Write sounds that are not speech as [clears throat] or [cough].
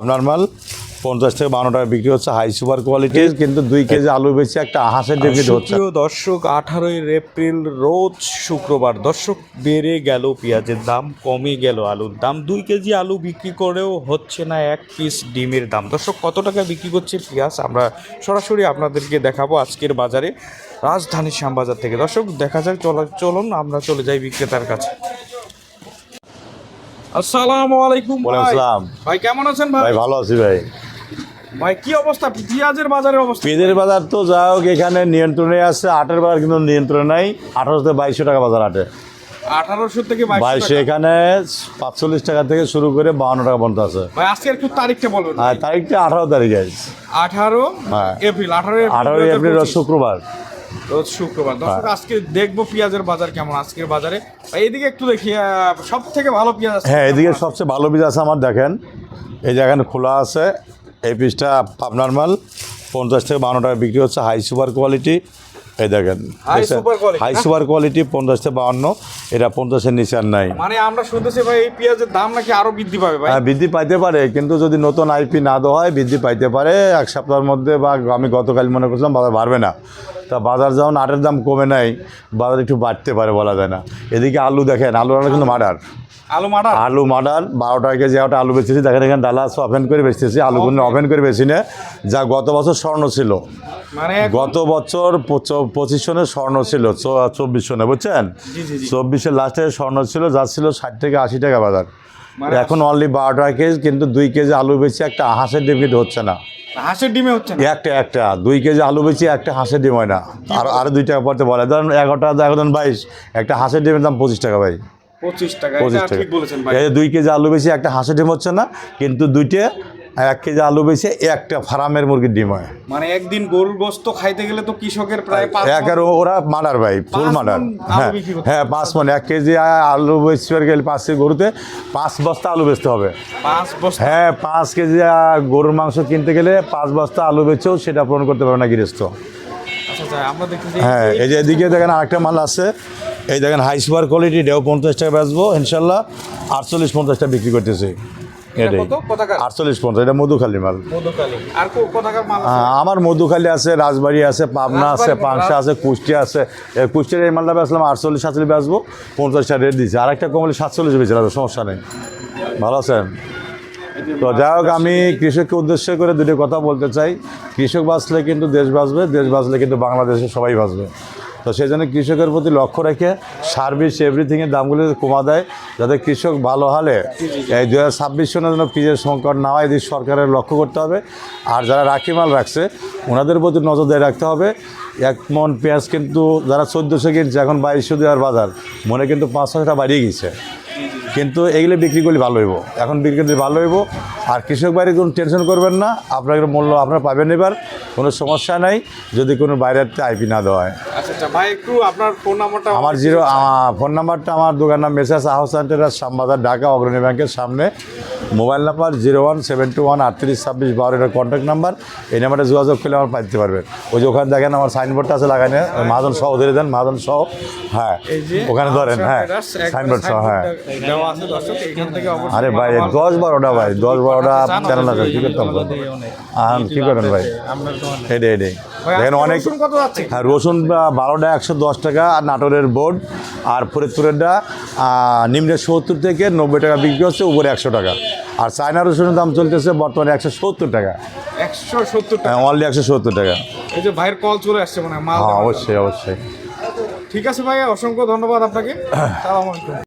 আপনার মাল পঞ্চাশ থেকে বান্ন টাকা বিক্রি হচ্ছে হাই সুপার কোয়ালিটির কিন্তু দুই কেজি আলু বেশি একটা হাঁসের ডিম হচ্ছে। দর্শক আঠারোই এপ্রিল রোজ শুক্রবার দর্শক বেড়ে গেল পেঁয়াজের দাম কমে গেল আলুর দাম। দুই কেজি আলু বিক্রি করেও হচ্ছে না এক পিস ডিমের দাম। দর্শক কত টাকা বিক্রি করছে পেঁয়াজ? আমরা সরাসরি আপনাদেরকে দেখাবো আজকের বাজারে রাজধানীর শ্যামবাজার থেকে। দর্শক দেখা যাক চলা চলুন আমরা চলে যাই বিক্রেতার কাছে। আসসালামু আলাইকুম ভাই। ভাই কেমন আছেন ভাই? ভাই ভালো আছি ভাই। ভাই কি অবস্থা? পেঁয়াজের বাজারের অবস্থা? পেঁয়াজের বাজার তো যা হোক এখানে নিয়ন্ত্রণে আছে আটের বাজার কিন্তু নিয়ন্ত্রণে নাই। আঠারোশো থেকে বাইশশো টাকা বাজার আটে। আঠারোশো থেকে বাইশশো এখানে পাঁচচল্লিশ টাকা থেকে শুরু করে বাউন্ন টাকা পর্যন্ত আছে। ভাই আজকে একটু তারিখটা বলবেন। আর তারিখটা আঠারো তারিখ। আছে আঠারো হ্যাঁ। এপ্রিল আঠারো আঠারোই এপ্রিল শুক্রবার। রোজ শুক্রবার। দর্শক হ্যাঁ। আজকে দেখব পেঁয়াজের বাজার কেমন আজকের বাজারে। ভাই এদিকে একটু দেখি সব থেকে ভালো পেঁয়াজ আছে হ্যাঁ এদিকে সবচেয়ে ভালো বীজ আছে আমার দেখেন। এই খোলা আছে এই পিসটা আপনার মাল পঞ্চাশ থেকে বান্ন টাকা বিক্রি হচ্ছে হাই সুপার কোয়ালিটি এই দেখেন হাই সুপার কোয়ালিটি পঞ্চাশ থেকে বাউন্ন এটা পঞ্চাশের নিচে আর নাই। মানে আমরা শুনতেছি ভাই এই পেঁয়াজের দাম নাকি আরও বৃদ্ধি পাবে ভাই? হ্যাঁ বৃদ্ধি পাইতে পারে কিন্তু যদি নতুন আইপি না দেওয়া হয় বৃদ্ধি পাইতে পারে এক সপ্তাহের মধ্যে বা আমি গতকাল মনে করছিলাম বাজার বাড়বে না। তা বাজার যেমন আটের দাম কমে নাই বাজার একটু বাড়তে পারে বলা যায় না। এদিকে আলু দেখেন আলু আলু কিন্তু মার্ডার আলু মাটা আলু মার্ডার বারো টাকা কেজি একটা আলু বেচেছি দেখেন এখানে ডালা ওপেন করে বেচতেছি আলুগুলো ওপেন করে বেশি না। যা গত বছর স্বর্ণ ছিল। মানে গত বছর পঁচিশ সনে স্বর্ণ ছিল চব্বিশ সনে বুঝছেন। চব্বিশের লাস্টে স্বর্ণ ছিল যা ছিল ষাট থেকে আশি টাকা বাজার। এখন অনলি বারোটা টাকা কেজি কিন্তু দুই কেজি আলু বেশি একটা হাঁসের ডিম কিন্তু হচ্ছে না। হাঁসের ডিমে হচ্ছে একটা একটা। দুই কেজি আলু বেশি একটা হাঁসের ডিম হয় না। আর আরও দুই টাকা পড়তে বলে। ধরেন এগারো টাকা এখন বাইশ। একটা হাঁসের ডিমের দাম পঁচিশ টাকা ভাই। পঁচিশ টাকা পঁচিশ টাকা। দুই কেজি আলু বেশি একটা হাঁসের ডিম হচ্ছে না কিন্তু দুইটে এক কেজি আলু বেশি একটা ফার্মের মুরগির ডিম হয়। মানে একদিন গরুর গোস্ত খাইতে গেলে তো কৃষকের প্রায় এক আর ওরা মার্ডার ভাই ফুল মার্ডার। হ্যাঁ হ্যাঁ পাঁচ মন এক কেজি আলু বেচতে গেলে পাঁচ কেজি গরুতে পাঁচ বস্তা আলু বেচতে হবে। পাঁচ বস্তা? হ্যাঁ পাঁচ কেজি গরুর মাংস কিনতে গেলে পাঁচ বস্তা আলু বেচেও সেটা পূরণ করতে পারবে না গৃহস্থ। আচ্ছা আচ্ছা হ্যাঁ এই যে এদিকে দেখেন আরেকটা মাল আছে। এই দেখেন হাই সুপার কোয়ালিটি ডেও পঞ্চাশ টাকা বেচবো ইনশাল্লাহ আটচল্লিশ পঞ্চাশ টাকা বিক্রি করতেছি। আটচল্লিশ পঞ্চাশ এটা মধুখালী মাল। আর আমার মধুখালী আছে রাজবাড়ি আছে পাবনা আছে পাংশা আছে কুষ্টিয়া আছে। এই কুষ্টিয়ার এই মালটা বেচলাম আটচল্লিশ সাতচল্লিশ বেচবো পঞ্চাশ টাকা রেট দিচ্ছে আরেকটা কমলে সাতচল্লিশ বেচে রাখব সমস্যা নেই। ভালো আছেন? তো যাই হোক আমি কৃষককে উদ্দেশ্য করে দুটো কথা বলতে চাই। কৃষক বাঁচলে কিন্তু দেশ বাঁচবে দেশ বাঁচলে কিন্তু বাংলাদেশে সবাই বাঁচবে। তো সেই জন্য কৃষকের প্রতি লক্ষ্য রেখে সার্ভিস এভরিথিংয়ের দামগুলি কমা দেয়, যাতে কৃষক ভালো হলে এই দু হাজার ছাব্বিশ সনের জন্য পিজের সংকট না হয়, এদিক সরকারের লক্ষ্য করতে হবে। আর যারা রাখি মাল রাখছে, ওনাদের প্রতি নজর দিয়ে রাখতে হবে। এক মন পেঁয়াজ কিন্তু যারা চোদ্দোশো কিনছে এখন বাইশশো দেওয়ার বাজার, মনে কিন্তু পাঁচশো টাকা বাড়িয়ে গেছে। কিন্তু এগুলো বিক্রি করলে ভালো হইব। এখন বিক্রি করলে ভালো হইব। আর কৃষক বাইরে কোনো টেনশন করবেন না। আপনার মূল্য আপনারা পাবেন এবার। কোনো সমস্যা নাই। যদি কোনো বাইরের আইপি না দেওয়া হয়। আচ্ছা আচ্ছা। একটু আপনার ফোন নাম্বারটা আমার জিরো ফোন নাম্বারটা আমার দোকান নাম মেসেজ আহসান শ্যামবাজার ঢাকা অগ্রণী ব্যাংকের সামনে। Mobile number zero one seven two one আটত্রিশ ছাব্বিশ বারো এটার কন্ট্যাক্ট নাম্বার এই নাম্বারে যোগাযোগ করলে আমার পাইতে পারবেন ওই যে ওখানে দেখেন আমার সাইনবোর্ডটা আছে লাগানো মাহাজন সহ ধরে দেন মাহাজন সহ। হ্যাঁ ওখানে ধরেন হ্যাঁ সাইনবোর্ড সহ হ্যাঁ। আরে ভাই দশ বারোটা ভাই দশ বারোটা চ্যানেল আছে কি করতাম আহ, কি করেন ভাই? এটাই এটাই দেখেন অনেক হ্যাঁ রসুন বারোটা একশো দশ টাকা আর নাটোরের বোর্ড আর ফরিদপুরেরটা আহ, নিম্নে সত্তর থেকে নব্বই টাকা বিক্রি হচ্ছে উপরে একশো টাকা। আর চায়না রসুনের দাম চলতেছে বর্তমানে একশো সত্তর টাকা। একশো সত্তর টাকা? হ্যাঁ অনলি একশো সত্তর টাকা। এই যে ভাইয়ের কল চলে আসছে মানে মাল হ্যাঁ অবশ্যই অবশ্যই। ঠিক আছে ভাই অসংখ্য ধন্যবাদ আপনাকে। [clears throat]